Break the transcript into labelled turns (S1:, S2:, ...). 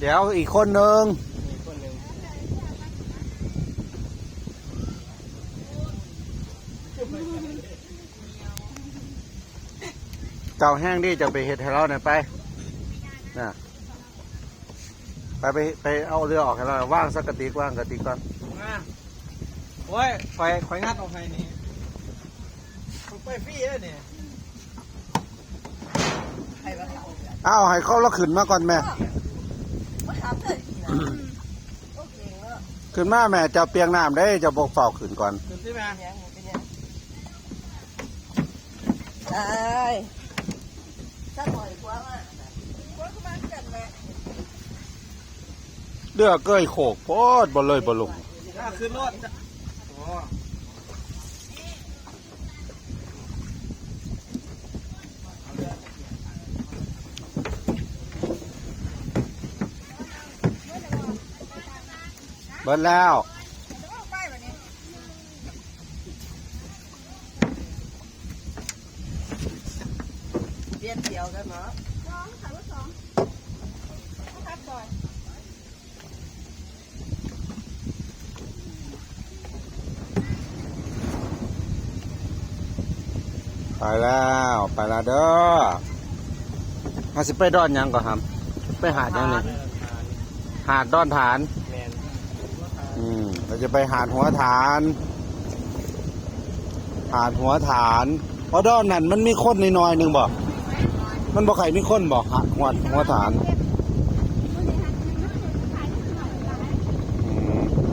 S1: เดี๋ยวอีกคนหนึ่ง
S2: มีคนหนึ่ง
S1: เจ้าแห้งดิจะไปเฮ็ดให้เราหน่อยไปน่ะไปไปไปเอาเรือออกให้เราว่างสักกะติกว่างกะติกก่อน
S2: มาโอ้ยไฟไฟงัดออกไฟนี่ไฟฟรีเลยเนี่ย
S3: ใครมาถาม
S1: อ้าวให้เขาเราขึ้นมาก่อนแม่ ขึ้นมาแม่จะเปียงน้ำได้จะบกเฝ้าขึ้นก่อน
S2: ขึ้นที่มา
S3: เป็นยังเป็นยังได้ถ้าปล่อยกว้ามากว้าก็มากันแหละ
S1: เรือเกยโขกโพดบ่เลยบ่ลง
S2: ขึ้นรถจะโอ้
S1: เบิดแล้ว
S3: เปลี่ยนเที่ยวกันเนาะ
S1: ไปแล้ว ไปแล้วเด้อมาสิไปดอนหยังก่อนครับ ไปหาดหยังนี่หาดดอนฐาน
S2: แมน
S1: อืม เราจะไปหาดหัวฐาน หาดหัวฐานเพราะดอนนั้นมันมีคนน้อยๆหนึงบอกมันบอกใครมีคนบอกหาดหัวหัวฐาน